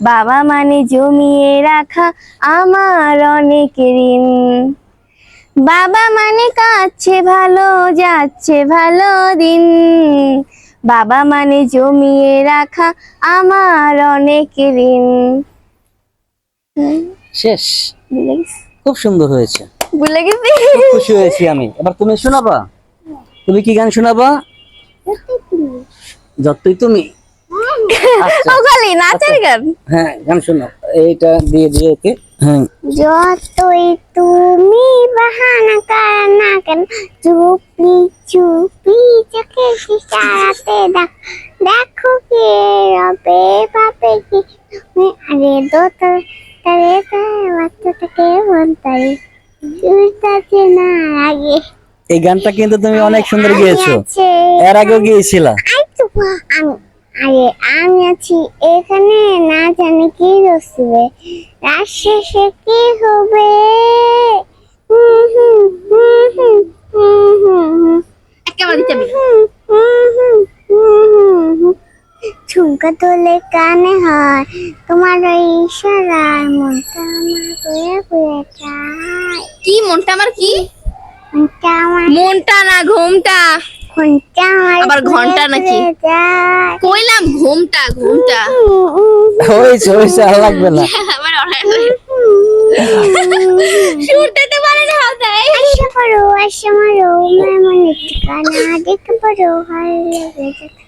বাবা মানে জমিয়ে রাখা আমার অনেক ঋণ। বাবা মানে কাছে ভালো যাচ্ছে ভালো দিন। বাবা মানে জমিয়ে রাখা আমার অনেক ঋণ। শেষ। খুব সুন্দর হয়েছে। ভুলে গেছি। খুশি হয়েছি আমি। এবার তুমি শোনাবা? তুমি কি গান শোনাবা? যতই তুমি। ও খালি নাচের গান? হ্যাঁ গান শোনো। এইটা দিয়ে দিয়ে ওকে। হ্যাঁ। যতই তুমি বাহানা কর না কেন চুপি চুপি চোখে ইশারাতে দেখ দেখো কে রবে কি। আরে দো তারে বাচ্চাটাকে বলতারে না আগে এই গানটা কিন্তু তুমি অনেক সুন্দর গিয়েছো। এর আগেও গিয়েছিলা। আমি আরে আমি আছি এখানে না জানি কি রসবে। রাত শেষে কি হবে। ঝুমকা তোলে কানে হয় তোমার ওই ইশারার মনটা আমার ঘুরে ঘুরে যায়। কি মনটা আমার কি? মনটা আমার মনটা না ঘুমটা। আবার ঘণ্টা নাকি? কইলাম ঘুমটা ঘুমটা। হয়েছে হয়েছে আর লাগবে না। আমার শুনতে তো পারে না তাই। আশা করো আশা মারো মেমনে ঠিকানা দেখতে পারো ভালো লেগে যেতে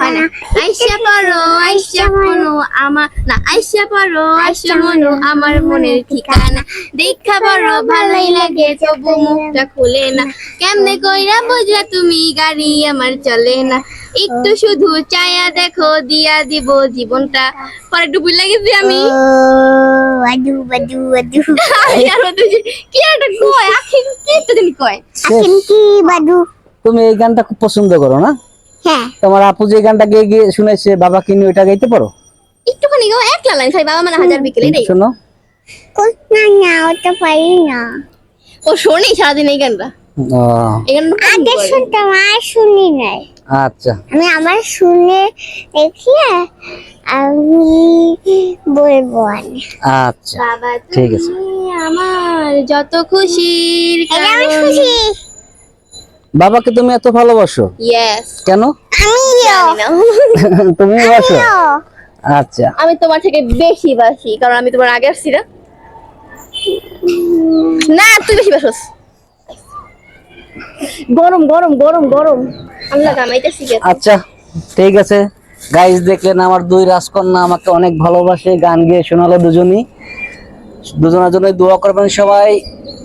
মানে আইসা পারো আইসা মনো আমার না আইসা পারো আইসা মনো আমার মনের ঠিকানা। দেখা বড় ভালোই লাগে তবু মুখটা খুলে না। কেমনে কইরা বুঝলা তুমি গাড়ি আমার চলে না। একটু শুধু চায়া দেখো দিয়া দিব জীবনটা। পরে একটু বুঝ লাগেছি আমি। ও আদু আদু। আর কি একটা কয় আখি কি একটা জানি কয়। আকিন কি বাদু? তুমি এই গানটা খুব পছন্দ করো না? হ্যাঁ। তোমার আপু যে গানটা গিয়ে গিয়ে শুনেছে বাবাকে নিয়ে ওইটা গাইতে পারো? একটুখানি গো এক লাইন খাই বাবা মানে হাজার বিকেলে রে শোনো। কোন না না ওটা পারি না। ও শোনি সারাদিন এই গানটা? ও, এই গানটা আগে শুনতাম আর শুনি নাই। আচ্ছা। আমি আমার শুনে দেখিয়ে আমি বলব আচ্ছা বাবা ঠিক আছে। আমার যত খুশির আমি খুশি। বাবাকে তুমি এত ভালোবাসো? ইয়েস কেন? তুমি বাসো আচ্ছা। আমি তোমার থেকে বেশি বাসি কারণ আমি তোমার আগে আসছি না না তুই বেশি বাসস গরম গরম গরম গরম। আল্লাহ গামাইতেছি গে আচ্ছা ঠিক আছে। গাইজ দেখলেন আমার দুই রাজকন্যা আমাকে অনেক ভালোবাসে গান গিয়ে শোনালো দুজনই। দুজনের জন্য দোয়া করবেন সবাই।